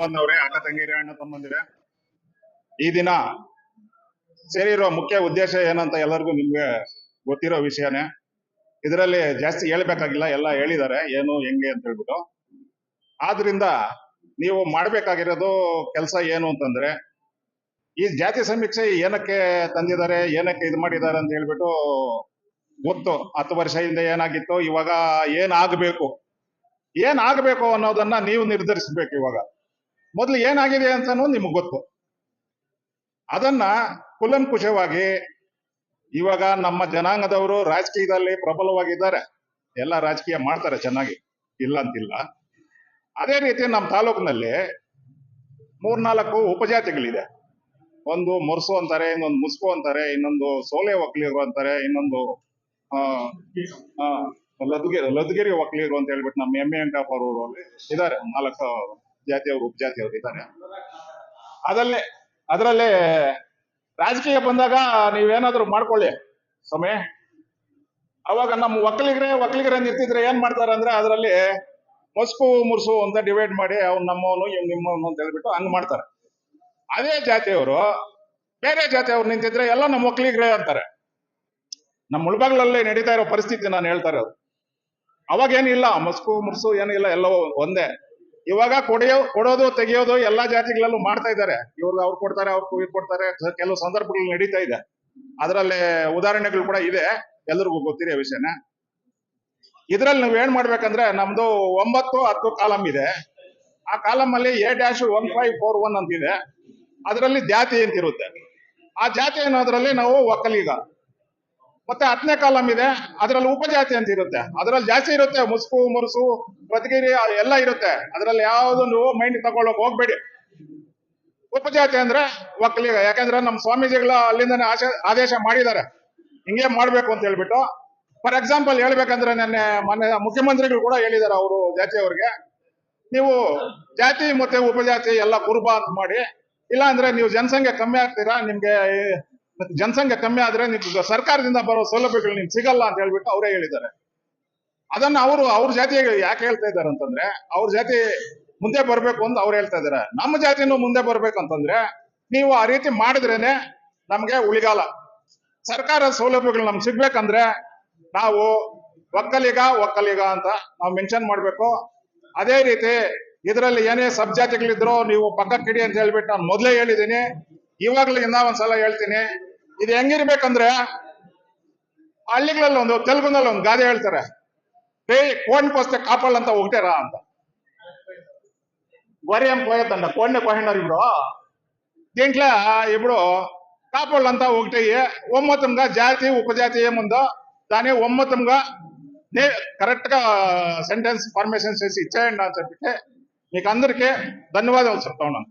ಬಂದವ್ರೆ ಅಕ್ಕ ತಂಗಿರಿ ಅಣ್ಣ ತಮ್ಮಂದಿರೆ. ಈ ದಿನ ಸೇರಿರೋ ಮುಖ್ಯ ಉದ್ದೇಶ ಏನಂತ ಎಲ್ಲರಿಗೂ ನಿಮ್ಗೆ ಗೊತ್ತಿರೋ ವಿಷಯನೇ. ಇದರಲ್ಲಿ ಜಾಸ್ತಿ ಹೇಳ್ಬೇಕಾಗಿಲ್ಲ, ಎಲ್ಲ ಹೇಳಿದ್ದಾರೆ, ಏನು, ಹೆಂಗೆ ಅಂತ ಹೇಳ್ಬಿಟ್ಟು. ಆದ್ರಿಂದ ನೀವು ಮಾಡ್ಬೇಕಾಗಿರೋದು ಕೆಲಸ ಏನು ಅಂತಂದ್ರೆ, ಈ ಜಾತಿ ಸಮೀಕ್ಷೆ ಏನಕ್ಕೆ ತಂದಿದ್ದಾರೆ, ಏನಕ್ಕೆ ಇದು ಮಾಡಿದ್ದಾರೆ ಅಂತ ಹೇಳ್ಬಿಟ್ಟು ಗೊತ್ತು. ಹತ್ತು ವರ್ಷ ಹಿಂದೆ ಏನಾಗಿತ್ತು, ಇವಾಗ ಏನಾಗಬೇಕು ಏನಾಗಬೇಕು ಅನ್ನೋದನ್ನ ನೀವು ನಿರ್ಧರಿಸಬೇಕು ಇವಾಗ. ಮೊದಲು ಏನಾಗಿದೆ ಅಂತ ನಿಮಗೆ ಗೊತ್ತು. ಅದನ್ನ ಕುಲಂಕುಷವಾಗಿ ಇವಾಗ ನಮ್ಮ ಜನಾಂಗದವರು ರಾಜಕೀಯದಲ್ಲಿ ಪ್ರಬಲವಾಗಿದ್ದಾರೆ. ಎಲ್ಲ ರಾಜಕೀಯ ಮಾಡ್ತಾರೆ ಚೆನ್ನಾಗಿ. ಇಲ್ಲ ಅಂತಿಲ್ಲ ಅದೇ ರೀತಿ ನಮ್ಮ ತಾಲೂಕಿನಲ್ಲಿ ಮೂರ್ನಾಲ್ಕು ಉಪಜಾತಿಗಳಿದೆ. ಒಂದು ಮೊರ್ಸು ಅಂತಾರೆ, ಇನ್ನೊಂದು ಮುಸ್ಕು ಅಂತಾರೆ, ಇನ್ನೊಂದು ಸೋಲೆ ಒಕ್ಕಲಿಗರು ಅಂತಾರೆ, ಇನ್ನೊಂದು ಲದ್ಗಿರಿ ಲದ್ಗಿರಿ ಒಕ್ಕಲಿಗರು ಅಂತ ಹೇಳ್ಬಿಟ್ಟು ನಮ್ಮ ಎಮ್ಮೆ ಎಂಟ್ ಅವರು ಇದ್ದಾರೆ. ನಾಲ್ಕು ಜಾತಿಯವರು ಉಪಜಾತಿಯವರು ಇದ್ದಾರೆ ಅದಲ್ಲೇ, ಅದರಲ್ಲಿ ರಾಜಕೀಯ ಬಂದಾಗ ನೀವೇನಾದ್ರೂ ಮಾಡ್ಕೊಳ್ಳಿ ಸಮಯ ಅವಾಗ ನಮ್ಮ ಒಕ್ಕಲಿಗರೇ ಒಕ್ಕಲಿಗರೇ ನಿಂತಿದ್ರೆ ಏನ್ ಮಾಡ್ತಾರೆ ಅಂದ್ರೆ ಅದರಲ್ಲಿ ಮೊಸ್ಕು, ಮುರ್ಸು ಅಂತ ಡಿವೈಡ್ ಮಾಡಿ ಅವ್ನು ನಮ್ಮವನು ಇವ್ ನಿಮ್ಮವನು ಅಂತ ಹೇಳ್ಬಿಟ್ಟು ಹಂಗ್ ಮಾಡ್ತಾರೆ. ಅದೇ ಜಾತಿಯವರು ಬೇರೆ ಜಾತಿಯವ್ರು ನಿಂತಿದ್ರೆ ಎಲ್ಲ ನಮ್ಮ ಒಕ್ಕಲಿಗರೇ ಅಂತಾರೆ. ನಮ್ಮ ಮುಳ್ಬಾಗ್ಲಲ್ಲಿ ನಡೀತಾ ಇರೋ ಪರಿಸ್ಥಿತಿ ನಾನು ಹೇಳ್ತಾ ಇರೋದು. ಅವಾಗ ಏನಿಲ್ಲ ಮಸ್ಕು, ಮುರ್ಸು ಏನಿಲ್ಲ, ಎಲ್ಲವೂ ಒಂದೇ. ಇವಾಗ ಕೊಡೆಯೋ ಕೊಡೋದು, ತೆಗೆಯೋದು ಎಲ್ಲಾ ಜಾತಿಗಳಲ್ಲೂ ಮಾಡ್ತಾ ಇದ್ದಾರೆ. ಇವ್ರಿಗೆ ಅವ್ರು ಕೊಡ್ತಾರೆ, ಅವ್ರು ಇವ್ರು ಕೊಡ್ತಾರೆ. ಕೆಲವು ಸಂದರ್ಭಗಳು ನಡೀತಾ ಇದೆ. ಅದರಲ್ಲಿ ಉದಾಹರಣೆಗಳು ಕೂಡ ಇದೆ. ಎಲ್ರಿಗೂ ಗೊತ್ತಿರೋ ವಿಷಯನ. ಇದ್ರಲ್ಲಿ ನೀವು ಏನ್ ಮಾಡ್ಬೇಕಂದ್ರೆ, ನಮ್ದು ಒಂಬತ್ತು ಹತ್ತು ಕಾಲಮ್ ಇದೆ. ಆ ಕಾಲಮ್ ಅಲ್ಲಿ A dash one five four one ಅಂತಿದೆ. ಅದರಲ್ಲಿ ಜಾತಿ ಅಂತಿರುತ್ತೆ ಆ ಜಾತಿ ಅನ್ನೋದ್ರಲ್ಲಿ ನಾವು ಒಕ್ಕಲಿಗ. ಮತ್ತೆ ಹತ್ತನೇ ಕಾಲಂ ಇದೆ. ಅದರಲ್ಲಿ ಉಪಜಾತಿ ಅಂತ ಇರುತ್ತೆ. ಅದರಲ್ಲಿ ಜಾಸ್ತಿ ಇರುತ್ತೆ. ಮುಸ್ಕು, ಮುರುಸು ಪ್ರತಿಗಿರಿ ಎಲ್ಲ ಇರುತ್ತೆ. ಅದರಲ್ಲಿ ಯಾವ್ದೊಂದು ಮೈಂಡ್ ತಗೊಳ್ಳೋಕೆ ಹೋಗ್ಬೇಡಿ. ಉಪಜಾತಿ ಅಂದ್ರೆ ಒಕ್ಕಲಿಗ. ಯಾಕಂದ್ರೆ ನಮ್ಮ ಸ್ವಾಮೀಜಿಗಳ ಅಲ್ಲಿಂದ ಆಶ, ಆದೇಶ ಮಾಡಿದ್ದಾರೆ. ಹಿಂಗೆ ಮಾಡ್ಬೇಕು ಅಂತ ಹೇಳ್ಬಿಟ್ಟು. ಫಾರ್ ಎಕ್ಸಾಂಪಲ್ ಹೇಳ್ಬೇಕಂದ್ರೆ ನೆನ್ನೆ ಮೊನ್ನೆ ಮುಖ್ಯಮಂತ್ರಿಗಳು ಕೂಡ ಹೇಳಿದ್ದಾರೆ ಅವರು ಜಾತಿಯವ್ರಿಗೆ ನೀವು ಜಾತಿ ಮತ್ತೆ ಉಪಜಾತಿ ಎಲ್ಲ ಕುರುಬ ಅಂತ ಮಾಡಿ. ಇಲ್ಲ ಅಂದ್ರೆ ನೀವು ಜನಸಂಖ್ಯೆ ಕಮ್ಮಿ ಆಗ್ತೀರಾ? ನಿಮ್ಗೆ ಈ ಜನಸಂಖ್ಯೆ ಕಮ್ಮಿ ಆದ್ರೆ ನಿಮ್ಗೆ ಸರ್ಕಾರದಿಂದ ಬರೋ ಸೌಲಭ್ಯಗಳು ನಿಮ್ಗೆ ಸಿಗಲ್ಲ ಅಂತ ಹೇಳ್ಬಿಟ್ಟು ಅವರೇ ಹೇಳಿದ್ದಾರೆ. ಅದನ್ನ ಅವರು, ಅವ್ರ ಜಾತಿ ಯಾಕೆ ಹೇಳ್ತಾ ಇದ್ದಾರೆ ಅಂತಂದ್ರೆ, ಅವ್ರ ಜಾತಿ ಮುಂದೆ ಬರ್ಬೇಕು ಅಂತ ಅವ್ರು ಹೇಳ್ತಾ ಇದ್ದಾರೆ. ನಮ್ಮ ಜಾತಿನೂ ಮುಂದೆ ಬರ್ಬೇಕು ಅಂತಂದ್ರೆ, ನೀವು ಆ ರೀತಿ ಮಾಡಿದ್ರೇನೆ ನಮ್ಗೆ ಉಳಿಗಾಲ. ಸರ್ಕಾರ ಸೌಲಭ್ಯಗಳು ನಮ್ಗೆ ಸಿಗ್ಬೇಕಂದ್ರೆ ನಾವು ಒಕ್ಕಲಿಗ ಒಕ್ಕಲಿಗ ಅಂತ ನಾವು ಮೆನ್ಷನ್ ಮಾಡ್ಬೇಕು. ಅದೇ ರೀತಿ ಇದರಲ್ಲಿ ಏನೇ ಸಬ್ ಜಾತಿಗಳಿದ್ರು ನೀವು ಪಕ್ಕಕ್ಕಿಡಿ ಅಂತ ಹೇಳ್ಬಿಟ್ಟು ನಾನು ಮೊದಲೇ ಹೇಳಿದ್ದೀನಿ. ಇವಾಗ್ಲೂ ಇನ್ನೂ ಒಂದ್ಸಲ ಹೇಳ್ತೀನಿ ಇದು ಹೆಂಗಿರ್ಬೇಕಂದ್ರೆ ಹಳ್ಳಿಗಳಲ್ಲಿ ಒಂದು ತೆಲುಗುನಲ್ಲಿ ಒಂದು ಗಾದೆ ಹೇಳ್ತಾರೆ పే కోడిని పోస్తే కాపాడాలంతా ఒకటే రా అంత వరి ఏం పోయొద్దంట కోడిని కోహినారు ఇప్పుడు దీంట్లో ఇప్పుడు కాపాళ్ళంతా ఒకటి ఒమ్మతంగా జాతి ఉపజాతి ఏముందో దాన్ని ఒమ్మతంగా నే కరెక్ట్ గా సెంటెన్స్ ఫార్మేషన్ చేసి ఇచ్చేయండి అని చెప్పి మీకు అందరికీ ధన్యవాదాలు చెప్తా ఉన్నాను